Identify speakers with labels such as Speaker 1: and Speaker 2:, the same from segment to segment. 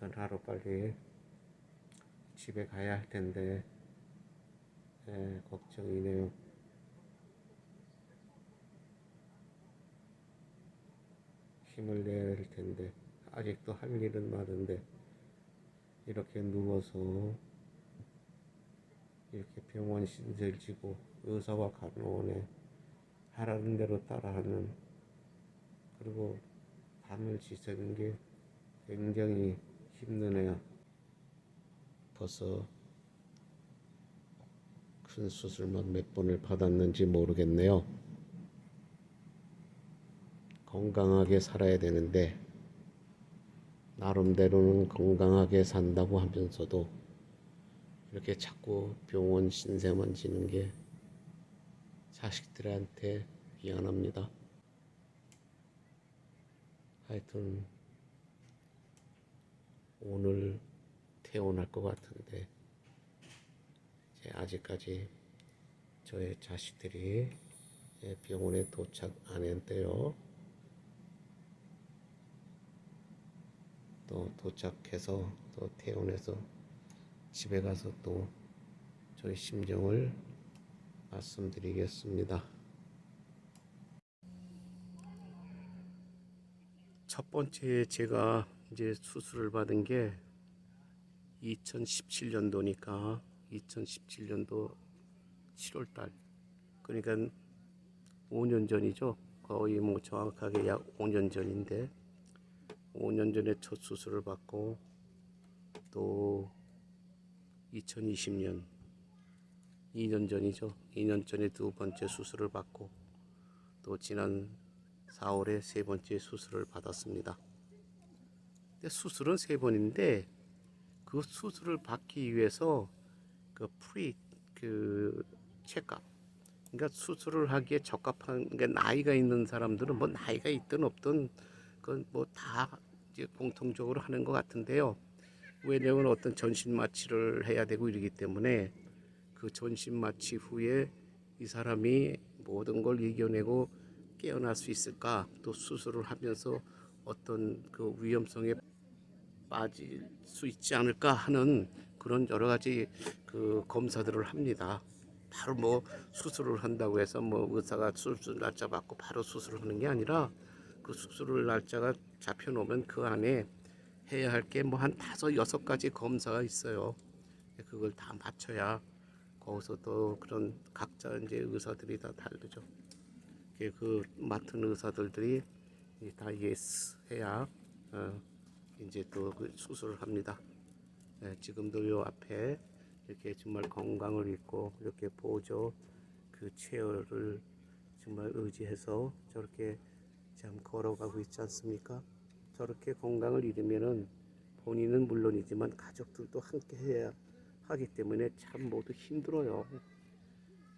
Speaker 1: 하여튼 하루 빨리 집에 가야 할 텐데 예, 걱정이네요. 힘을 내야 할 텐데 아직도 할 일은 많은데 이렇게 누워서 이렇게 병원 신세를 지고 의사와 간호원의 하라는 대로 따라하는 그리고 밤을 지새는 게 굉장히 힘드네요. 벌써 큰 수술만 몇 번을 받았는지 모르겠네요. 건강하게 살아야 되는데 나름대로는 건강하게 산다고 하면서도 이렇게 자꾸 병원 신세만 지는 게 자식들한테 미안합니다. 하여튼 오늘 퇴원할 것 같은데 아직까지 저의 자식들이 예, 병원에 도착 안 했대요. 또 도착해서 또 퇴원해서 집에 가서 또 저희 심정을 말씀드리겠습니다. 첫 번째 제가 이제 수술을 받은 게 2017년도니까 2017년도 7월 달 그러니까 5년 전이죠. 거의 뭐 정확하게 약 5년 전인데 5년 전에 첫 수술을 받고 또 2020년 2년 전이죠. 2년 전에 두 번째 수술을 받고 또 지난 4월에 세 번째 수술을 받았습니다. 근데 수술은 세 번인데 그 수술을 받기 위해서 그 프리 그 체크업 그러니까 수술을 하기에 적합한 게 나이가 있는 사람들은 뭐 나이가 있든 없든 그건 뭐 다 이제 공통적으로 하는 것 같은데요. 왜냐하면 어떤 전신 마취를 해야 되고 이러기 때문에 그 전신 마취 후에 이 사람이 모든 걸 이겨내고 깨어날 수 있을까 또 수술을 하면서 어떤 그 위험성에 빠질 수 있지 않을까 하는 그런 여러 가지 그 검사들을 합니다. 바로 뭐 수술을 한다고 해서 뭐 의사가 수술 날짜 받고 바로 수술을 하는 게 아니라 그 수술을 날짜가 잡혀 놓으면 그 안에 해야 할 게 뭐 한 다섯 여섯 가지 검사가 있어요. 그걸 다 맞춰야 거기서 또 그런 각자 이제 의사들이 다 다르죠. 이렇게 그 맡은 의사들들이 다 예스 해야 어, 이제 또 그 수술을 합니다. 예, 지금도 요 앞에 이렇게 정말 건강을 잃고 이렇게 보조 그 체어를 정말 의지해서 저렇게 참 걸어가고 있지 않습니까? 저렇게 건강을 잃으면은 본인은 물론이지만 가족들도 함께 해야 하기 때문에 참 모두 힘들어요.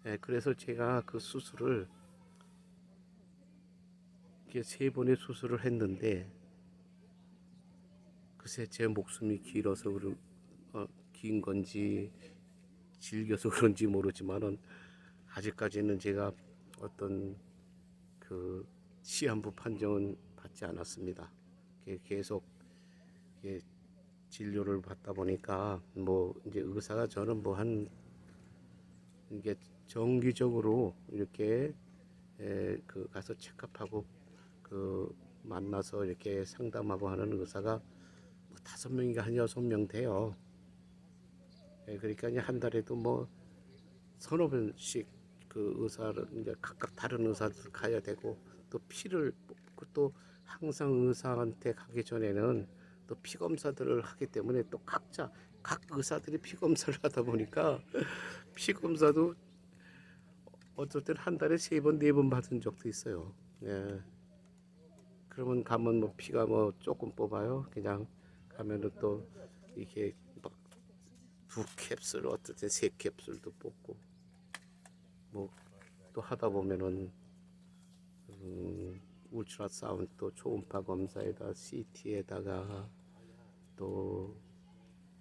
Speaker 1: 예, 그래서 제가 그 수술을 이렇게 세 번의 수술을 했는데 글쎄 제 목숨이 길어서 그런 어, 긴 건지 질겨서 그런지 모르지만은 아직까지는 제가 어떤 그 시한부 판정은 받지 않았습니다. 계속 진료를 받다 보니까 뭐 이제 의사가 저는 뭐 한 이게 정기적으로 이렇게 에, 그 가서 체크업하고 그 만나서 이렇게 상담하고 하는 의사가 뭐 다섯 명인가 한 여섯 명 돼요. 예, 그러니까 이제 한 달에도 뭐 서너 번씩 그 의사를 이제 각각 다른 의사들 가야 되고 또 피를 뽑고 또 항상 의사한테 가기 전에는 또 피 검사들을 하기 때문에 또 각자 각 의사들이 피 검사를 하다 보니까 피 검사도 어떨 땐한 달에 세 번 네 번 받은 적도 있어요. 예. 그러면 가면 뭐 피가 뭐 조금 뽑아요. 그냥 가면은 또 이게 막 두 캡슐 어떨 땐세 캡슐도 뽑고 뭐 또 하다 보면은 음, 울트라 사운드 또 초음파 검사에다 CT에다가 또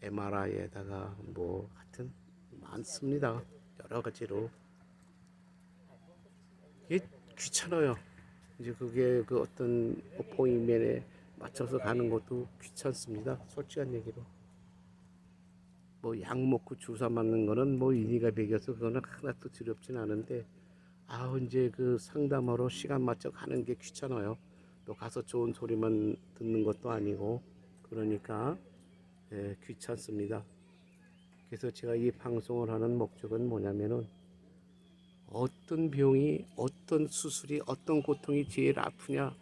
Speaker 1: MRI에다가 뭐 하여튼 많습니다. 여러 가지로 이게 귀찮아요. 이제 그게 그 어떤 포인면에 맞춰서 가는 것도 귀찮습니다. 솔직한 얘기로. 뭐 약 먹고 주사 맞는 거는 뭐 인이가 배겨서 그거는 하나도 두렵진 않은데 아 이제 그 상담하러 시간 맞춰 가는 게 귀찮아요. 또 가서 좋은 소리만 듣는 것도 아니고 그러니까 예, 귀찮습니다. 그래서 제가 이 방송을 하는 목적은 뭐냐면은 어떤 병이 어떤 수술이 어떤 고통이 제일 아프냐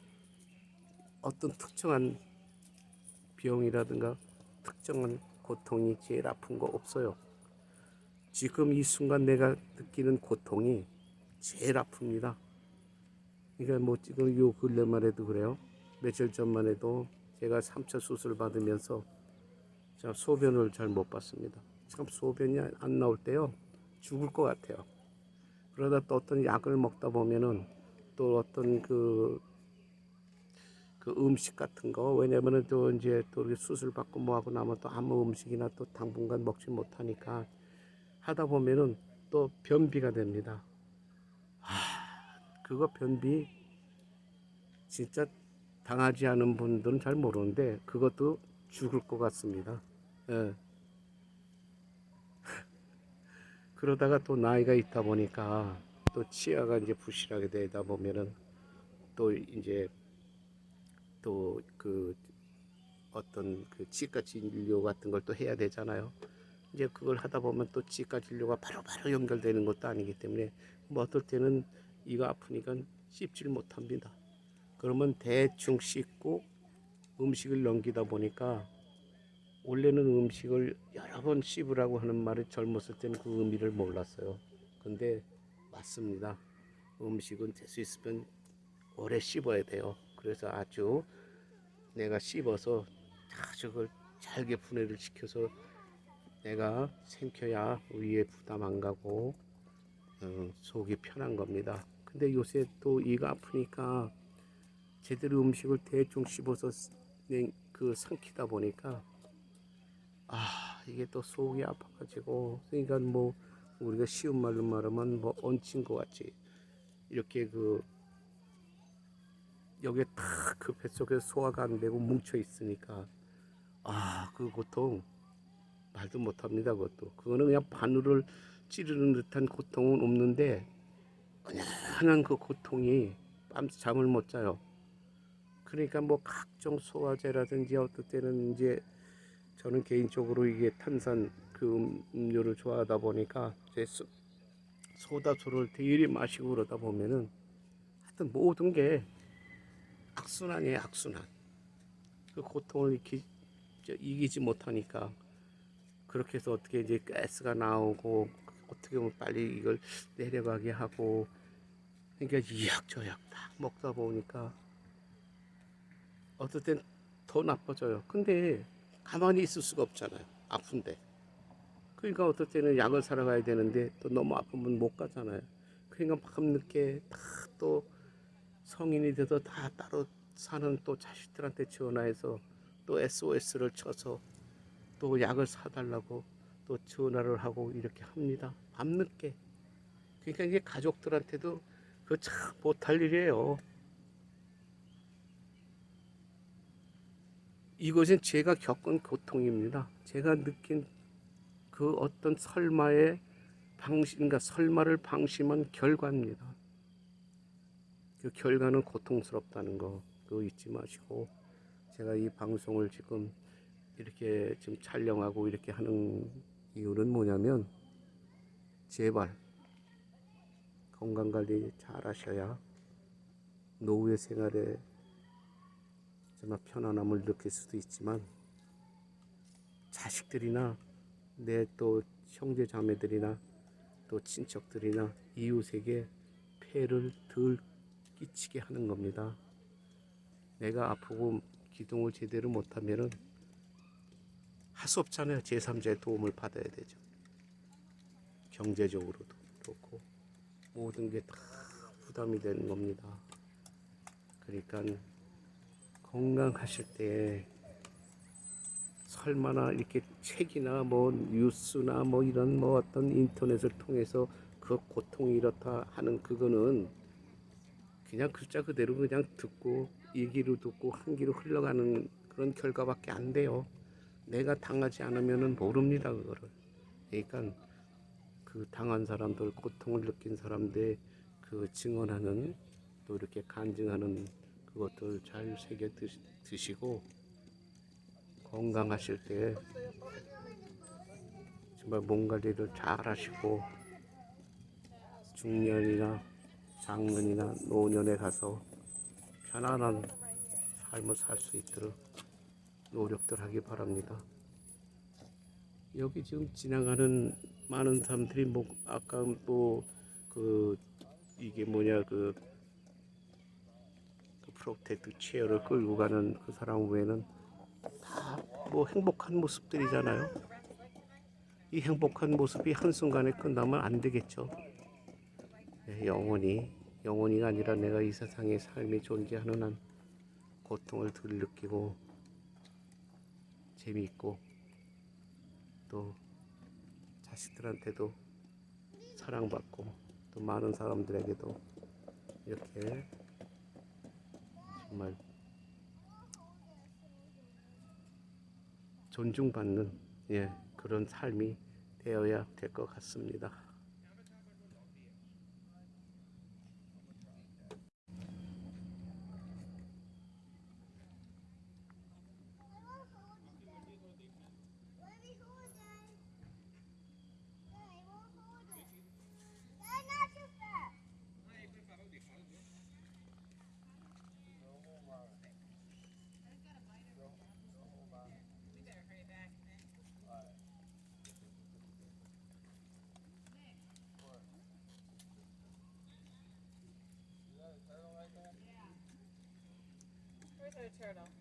Speaker 1: 어떤 특정한 병이라든가 특정한 고통이 제일 아픈 거 없어요. 지금 이 순간 내가 느끼는 고통이 제일 아픕니다. 그러니까 뭐 지금 요 근래만 해도 그래요. 며칠 전만 해도 제가 3차 수술 받으면서 자 소변을 잘 못 봤습니다. 참 소변이 안 나올 때요 죽을 것 같아요. 그러다 또 어떤 약을 먹다 보면은 또 어떤 그, 그 음식 같은 거 왜냐면은 또 이제 또 이렇게 수술 받고 뭐 하고 나면 또 아무 음식이나 또 당분간 먹지 못하니까 하다 보면은 또 변비가 됩니다. 하, 그거 변비 진짜 당하지 않은 분들은 잘 모르는데 그것도 죽을 것 같습니다. 예. 그러다가 또 나이가 있다 보니까 또 치아가 이제 부실하게 되다 보면은 또 이제 또 그 어떤 그 치과 진료 같은 걸 또 해야 되잖아요. 이제 그걸 하다 보면 또 치과 진료가 바로바로 연결되는 것도 아니기 때문에 뭐 어떨 때는 이가 아프니까 씹질 못합니다. 그러면 대충 씹고 음식을 넘기다 보니까 원래는 음식을 여러 번 씹으라고 하는 말을 젊었을 때는 그 의미를 몰랐어요. 근데 맞습니다. 음식은 될 수 있으면 오래 씹어야 돼요. 그래서 아주 내가 씹어서 아주 그걸 잘게 분해를 시켜서 내가 생켜야 위에 부담 안 가고 어, 속이 편한 겁니다. 근데 요새 또 이가 아프니까 제대로 음식을 대충 씹어서 내- 그 삼키다 보니까 아 이게 또 속이 아파가지고. 그러니까 뭐 우리가 쉬운 말로 말하면 뭐 얹힌 것 같이 이렇게 그 여기에 탁그 뱃속에 소화가 안 되고 뭉쳐 있으니까. 아 그 고통. 말도 못합니다 그것도. 그거는 그냥 바늘을 찌르는 듯한 고통은 없는데 그냥 그 고통이 밤 잠을 못 자요. 그러니까 뭐 각종 소화제라든지 어떨 때는 이제 저는 개인적으로 이게 탄산 그 음- 음료를 좋아하다 보니까 소- 소다수를 되게 마시고 그러다 보면은 하여튼 모든 게 악순환이에요 악순환. 그 고통을 이기, 저, 이기지 못하니까 그렇게 해서 어떻게 이제 가스가 나오고 어떻게 보면 빨리 이걸 내려가게 하고 그러니까 이약저약 다 먹다 보니까 어떨 땐 더 나빠져요. 근데 가만히 있을 수가 없잖아요. 아픈데. 그러니까 어떨 때는 약을 사러 가야 되는데 또 너무 아프면 못 가잖아요. 그러니까 밤늦게 다 또 성인이 돼서 다 따로 사는 또 자식들한테 전화해서 또 SOS를 쳐서 또 약을 사달라고 또 전화를 하고 이렇게 합니다. 밤늦게. 그러니까 이게 가족들한테도 그참 못할 일이에요. 이것은 제가 겪은 고통입니다. 제가 느낀 그 어떤 설마의 방심, 그러니까 설마를 방심한 결과입니다. 그 결과는 고통스럽다는 거, 그거 잊지 마시고, 제가 이 방송을 지금 이렇게 지금 촬영하고 이렇게 하는 이유는 뭐냐면, 제발 건강 관리 잘 하셔야 노후의 생활에 정말 편안함을 느낄 수도 있지만 자식들이나 내 또 형제 자매들이나 또 친척들이나 이웃에게 폐를 덜 끼치게 하는 겁니다. 내가 아프고 기둥을 제대로 못하면은 할 수 없잖아요. 제3자의 도움을 받아야 되죠. 경제적으로도 그렇고 모든 게 다 부담이 되는 겁니다. 그러니까 건강하실 때 설마나 이렇게 책이나 뭐 뉴스나 뭐 이런 뭐 어떤 인터넷을 통해서 그 고통이 이렇다 하는 그거는 그냥 글자 그대로 그냥 듣고 이 길을 듣고 한 길로 흘러가는 그런 결과밖에 안 돼요. 내가 당하지 않으면은 모릅니다 그거를. 그러니까 그 당한 사람들 고통을 느낀 사람들 그 증언하는 또 이렇게 간증하는 그것들 잘 새겨 드시, 드시고 건강하실 때 정말 몸 관리를 잘 하시고 중년이나 장년이나 노년에 가서 편안한 삶을 살 수 있도록 노력들 하기 바랍니다. 여기 지금 지나가는 많은 사람들이 뭐 아까 뭐그 이게 뭐냐 그, 그 프로텍트 체어를 끌고 가는 그 사람 외에는 다 뭐 행복한 모습들이잖아요. 이 행복한 모습이 한순간에 끝나면 안 되겠죠. 네, 영원히 영원히가 아니라 내가 이 세상에 삶이 존재하는 한 고통을 덜 느끼고 재미있고 또 자식들한테도 사랑받고 또 많은 사람들에게도 이렇게 정말 존중받는 예, 그런 삶이 되어야 될 것 같습니다.
Speaker 2: Where's our turtle?